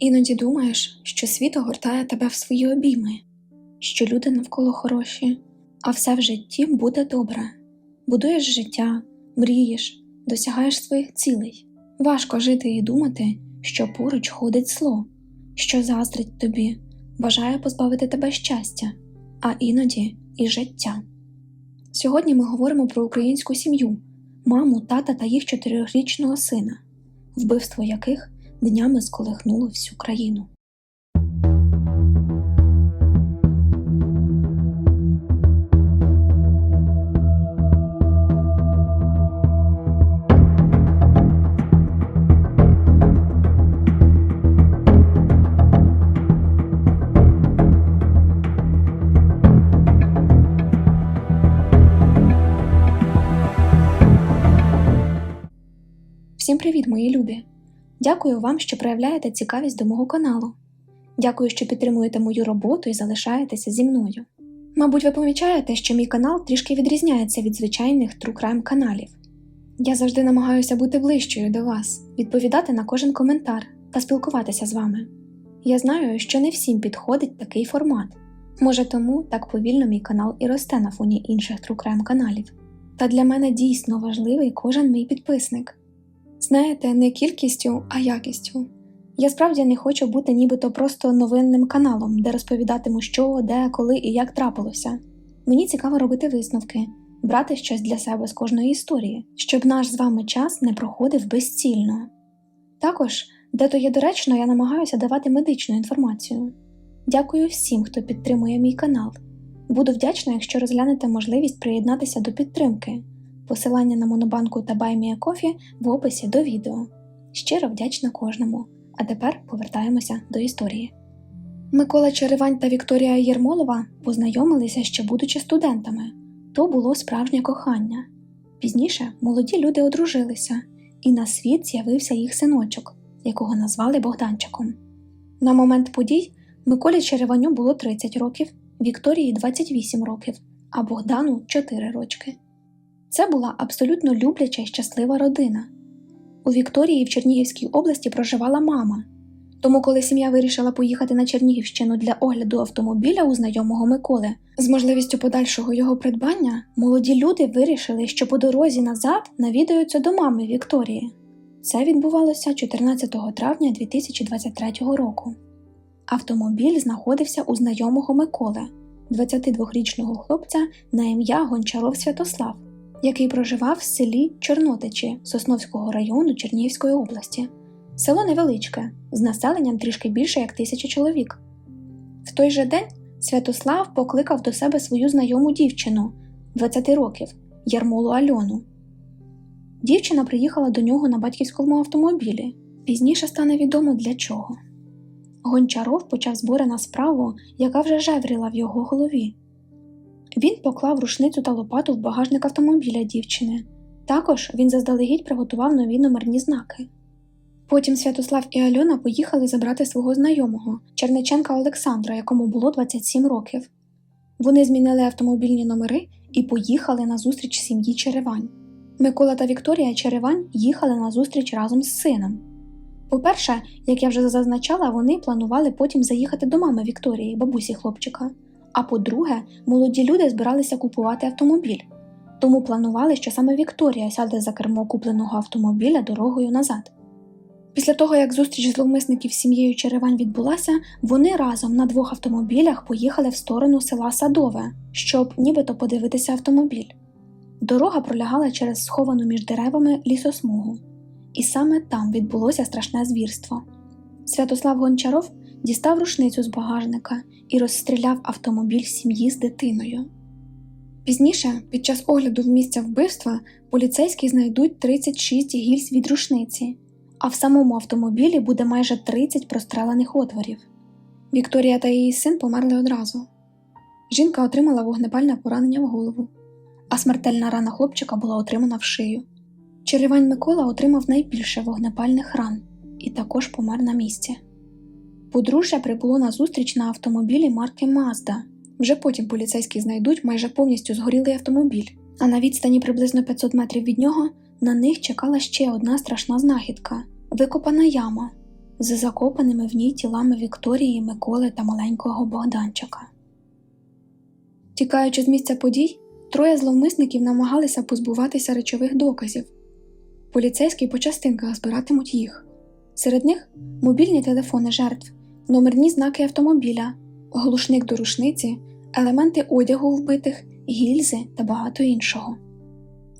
Іноді думаєш, що світ огортає тебе в свої обійми, що люди навколо хороші, а все в житті буде добре. Будуєш життя, мрієш, досягаєш своїх цілей. Важко жити і думати, що поруч ходить зло, що заздрить тобі, бажає позбавити тебе щастя, а іноді і життя. Сьогодні ми говоримо про українську сім'ю, маму, тата та їх чотирирічного сина, вбивство яких днями сколихнуло всю країну. Дякую вам, що проявляєте цікавість до мого каналу. Дякую, що підтримуєте мою роботу і залишаєтеся зі мною. Мабуть, ви помічаєте, що мій канал трішки відрізняється від звичайних True Crime каналів. Я завжди намагаюся бути ближчою до вас, відповідати на кожен коментар та спілкуватися з вами. Я знаю, що не всім підходить такий формат. Може, тому так повільно мій канал і росте на фоні інших True Crime каналів. Та для мене дійсно важливий кожен мій підписник. Знаєте, не кількістю, а якістю. Я справді не хочу бути нібито просто новинним каналом, де розповідатиму, що, де, коли і як трапилося. Мені цікаво робити висновки, брати щось для себе з кожної історії, щоб наш з вами час не проходив безцільно. Також, де то є доречно, я намагаюся давати медичну інформацію. Дякую всім, хто підтримує мій канал. Буду вдячна, якщо розглянете можливість приєднатися до підтримки. Посилання на Монобанку та Кофі в описі до відео. Щиро вдячна кожному. А тепер повертаємося до історії. Микола Черевань та Вікторія Єрмолова познайомилися ще будучи студентами. То було справжнє кохання. Пізніше молоді люди одружилися, і на світ з'явився їх синочок, якого назвали Богданчиком. На момент подій Миколі Череваню було 30 років, Вікторії 28 років, а Богдану 4 рочки. Це була абсолютно любляча й щаслива родина. У Вікторії в Чернігівській області проживала мама. Тому, коли сім'я вирішила поїхати на Чернігівщину для огляду автомобіля у знайомого Миколи з можливістю подальшого його придбання, молоді люди вирішили, що по дорозі назад навідаються до мами Вікторії. Це відбувалося 14 травня 2023 року. Автомобіль знаходився у знайомого Миколи, 22-річного хлопця на ім'я Гончаров Святослав який проживав в селі Чорнотичі Сосновського району Чернігівської області. Село невеличке, з населенням трішки більше як тисяча чоловік. В той же день Святослав покликав до себе свою знайому дівчину 20 років Ярмолу Альону. Дівчина приїхала до нього на батьківському автомобілі. Пізніше стане відомо для чого. Гончаров почав збори на справу, яка вже жевріла в його голові. Він поклав рушницю та лопату в багажник автомобіля дівчини. Також він заздалегідь приготував нові номерні знаки. Потім Святослав і Альона поїхали забрати свого знайомого, Черниченка Олександра, якому було 27 років. Вони змінили автомобільні номери і поїхали на зустріч сім'ї Черевань. Микола та Вікторія Черевань їхали на зустріч разом з сином. По-перше, як я вже зазначала, вони планували потім заїхати до мами Вікторії, бабусі хлопчика. А по-друге, молоді люди збиралися купувати автомобіль, тому планували, що саме Вікторія сяде за кермо купленого автомобіля дорогою назад. Після того, як зустріч зловмисників з сім'єю Черевань відбулася, вони разом на двох автомобілях поїхали в сторону села Садове, щоб нібито подивитися автомобіль. Дорога пролягала через сховану між деревами лісосмугу, і саме там відбулося страшне звірство. Святослав Гончаров дістав рушницю з багажника і розстріляв автомобіль сім'ї з дитиною. Пізніше, під час огляду в місця вбивства, поліцейські знайдуть 36 гільз від рушниці, а в самому автомобілі буде майже 30 прострелених отворів. Вікторія та її син померли одразу. Жінка отримала вогнепальне поранення в голову, а смертельна рана хлопчика була отримана в шию. Черевань Микола отримав найбільше вогнепальних ран і також помер на місці. Подружжя прибуло на зустріч на автомобілі марки Mazda. Вже потім поліцейські знайдуть майже повністю згорілий автомобіль, а на відстані приблизно 500 метрів від нього на них чекала ще одна страшна знахідка викопана яма. з закопаними в ній тілами Вікторії, Миколи та маленького Богданчика. Тікаючи з місця подій, троє зловмисників намагалися позбуватися речових доказів. Поліцейські по частинках збиратимуть їх. Серед них мобільні телефони жертв, номерні знаки автомобіля, глушник до рушниці, елементи одягу вбитих, гільзи та багато іншого.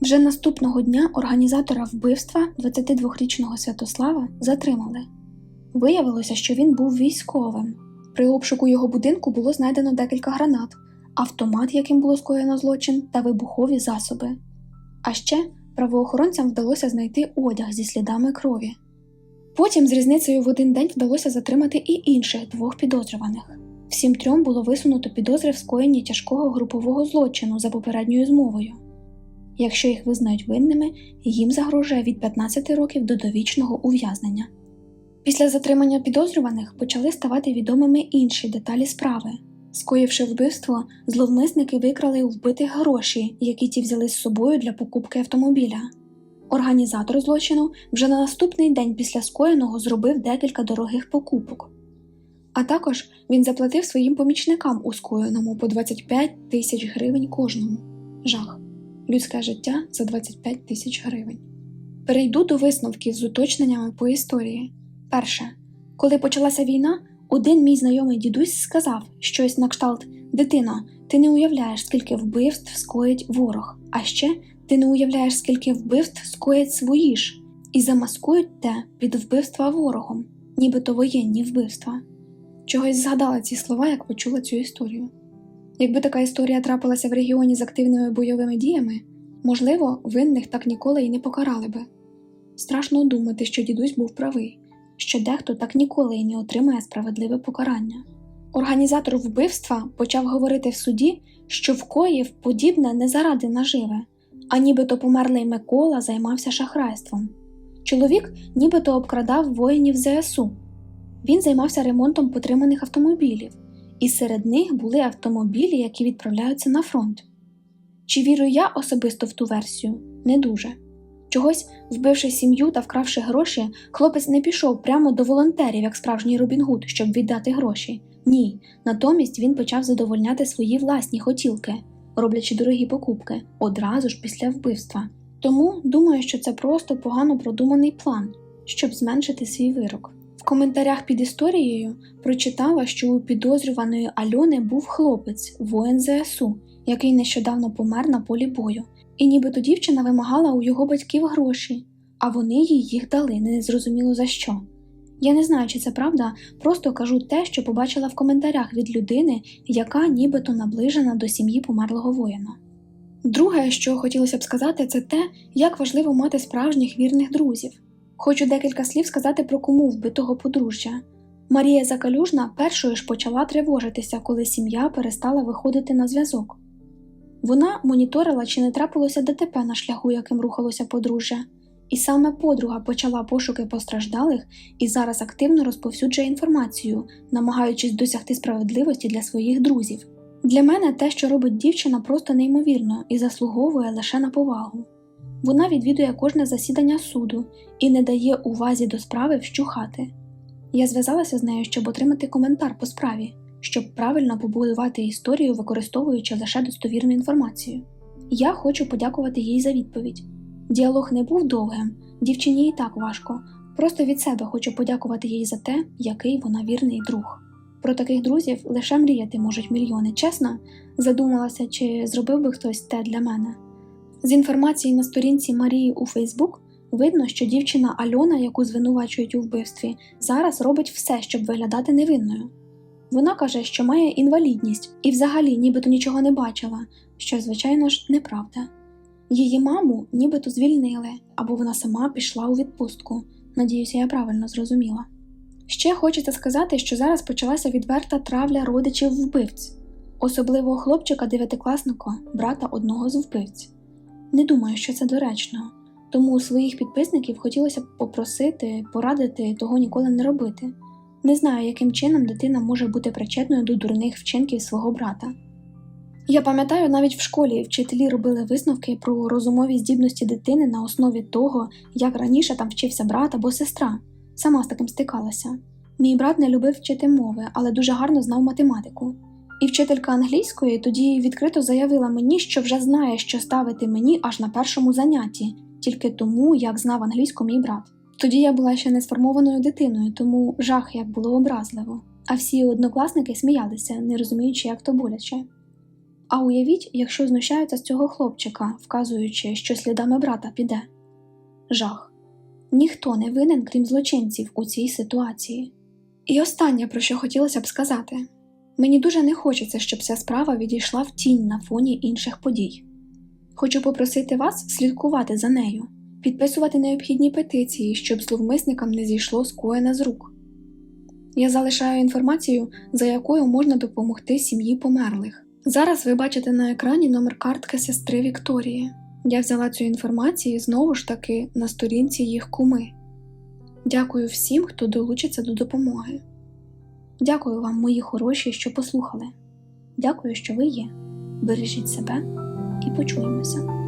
Вже наступного дня організатора вбивства 22-річного Святослава затримали. Виявилося, що він був військовим. При обшуку його будинку було знайдено декілька гранат, автомат, яким було скоєно злочин, та вибухові засоби. А ще правоохоронцям вдалося знайти одяг зі слідами крові. Потім з різницею в один день вдалося затримати і інших двох підозрюваних. Всім трьом було висунуто підозри в скоєнні тяжкого групового злочину за попередньою змовою. Якщо їх визнають винними, їм загрожує від 15 років до довічного ув'язнення. Після затримання підозрюваних почали ставати відомими інші деталі справи. Скоївши вбивство, зловмисники викрали у вбитих гроші, які ті взяли з собою для покупки автомобіля. Організатор злочину вже на наступний день після скоєного зробив декілька дорогих покупок. А також він заплатив своїм помічникам у скоєному по 25 тисяч гривень кожному. Жах. Людське життя за 25 тисяч гривень. Перейду до висновків з уточненнями по історії. Перше, коли почалася війна, один мій знайомий дідусь сказав щось на кшталт Дитино, ти не уявляєш, скільки вбивств скоїть ворог, а ще ти не уявляєш, скільки вбивств скоять свої ж, і замаскують те під вбивства ворогом, нібито воєнні вбивства. Чогось згадала ці слова, як почула цю історію. Якби така історія трапилася в регіоні з активними бойовими діями, можливо, винних так ніколи і не покарали би. Страшно думати, що дідусь був правий, що дехто так ніколи і не отримає справедливе покарання. Організатор вбивства почав говорити в суді, що вкоїв подібне не заради наживе, а нібито померлий Микола займався шахрайством. Чоловік нібито обкрадав воїнів ЗСУ. Він займався ремонтом потриманих автомобілів, і серед них були автомобілі, які відправляються на фронт. Чи вірю я особисто в ту версію? Не дуже. Чогось, вбивши сім'ю та вкравши гроші, хлопець не пішов прямо до волонтерів, як справжній Робін Гуд, щоб віддати гроші. Ні, натомість він почав задовольняти свої власні хотілки, роблячи дорогі покупки одразу ж після вбивства. Тому думаю, що це просто погано продуманий план, щоб зменшити свій вирок. В коментарях під історією прочитала, що у підозрюваної Альони був хлопець, воїн ЗСУ, який нещодавно помер на полі бою, і нібито дівчина вимагала у його батьків гроші, а вони їй їх дали, незрозуміло за що. Я не знаю, чи це правда, просто кажу те, що побачила в коментарях від людини, яка нібито наближена до сім'ї померлого воїна. Друге, що хотілося б сказати, це те, як важливо мати справжніх вірних друзів. Хочу декілька слів сказати про кому вбитого подружжя. Марія Закалюжна першою ж почала тривожитися, коли сім'я перестала виходити на зв'язок. Вона моніторила, чи не трапилося ДТП на шляху, яким рухалося подружжя, і саме подруга почала пошуки постраждалих і зараз активно розповсюджує інформацію, намагаючись досягти справедливості для своїх друзів. Для мене те, що робить дівчина, просто неймовірно і заслуговує лише на повагу. Вона відвідує кожне засідання суду і не дає увазі до справи вщухати. Я зв'язалася з нею, щоб отримати коментар по справі, щоб правильно побудувати історію, використовуючи лише достовірну інформацію. Я хочу подякувати їй за відповідь. Діалог не був довгим, дівчині і так важко. Просто від себе хочу подякувати їй за те, який вона вірний друг. Про таких друзів лише мріяти можуть мільйони, чесно, задумалася, чи зробив би хтось те для мене. З інформації на сторінці Марії у Фейсбук видно, що дівчина Альона, яку звинувачують у вбивстві, зараз робить все, щоб виглядати невинною. Вона каже, що має інвалідність і взагалі нібито нічого не бачила, що, звичайно ж, неправда. Її маму нібито звільнили, або вона сама пішла у відпустку. Надіюся, я правильно зрозуміла. Ще хочеться сказати, що зараз почалася відверта травля родичів вбивць, особливо хлопчика дев'ятикласника, брата одного з вбивць. Не думаю, що це доречно, тому у своїх підписників хотілося б попросити, порадити того ніколи не робити. Не знаю, яким чином дитина може бути причетною до дурних вчинків свого брата. Я пам'ятаю, навіть в школі вчителі робили висновки про розумові здібності дитини на основі того, як раніше там вчився брат або сестра. Сама з таким стикалася. Мій брат не любив вчити мови, але дуже гарно знав математику. І вчителька англійської тоді відкрито заявила мені, що вже знає, що ставити мені аж на першому занятті, тільки тому, як знав англійську мій брат. Тоді я була ще не сформованою дитиною, тому жах як було образливо. А всі однокласники сміялися, не розуміючи, як то боляче. А уявіть, якщо знущаються з цього хлопчика, вказуючи, що слідами брата піде. Жах. Ніхто не винен, крім злочинців, у цій ситуації. І останнє, про що хотілося б сказати. Мені дуже не хочеться, щоб ця справа відійшла в тінь на фоні інших подій. Хочу попросити вас слідкувати за нею, підписувати необхідні петиції, щоб зловмисникам не зійшло скоєне з рук. Я залишаю інформацію, за якою можна допомогти сім'ї померлих. Зараз ви бачите на екрані номер картки сестри Вікторії. Я взяла цю інформацію знову ж таки на сторінці їх куми. Дякую всім, хто долучиться до допомоги. Дякую вам, мої хороші, що послухали. Дякую, що ви є. Бережіть себе і почуємося.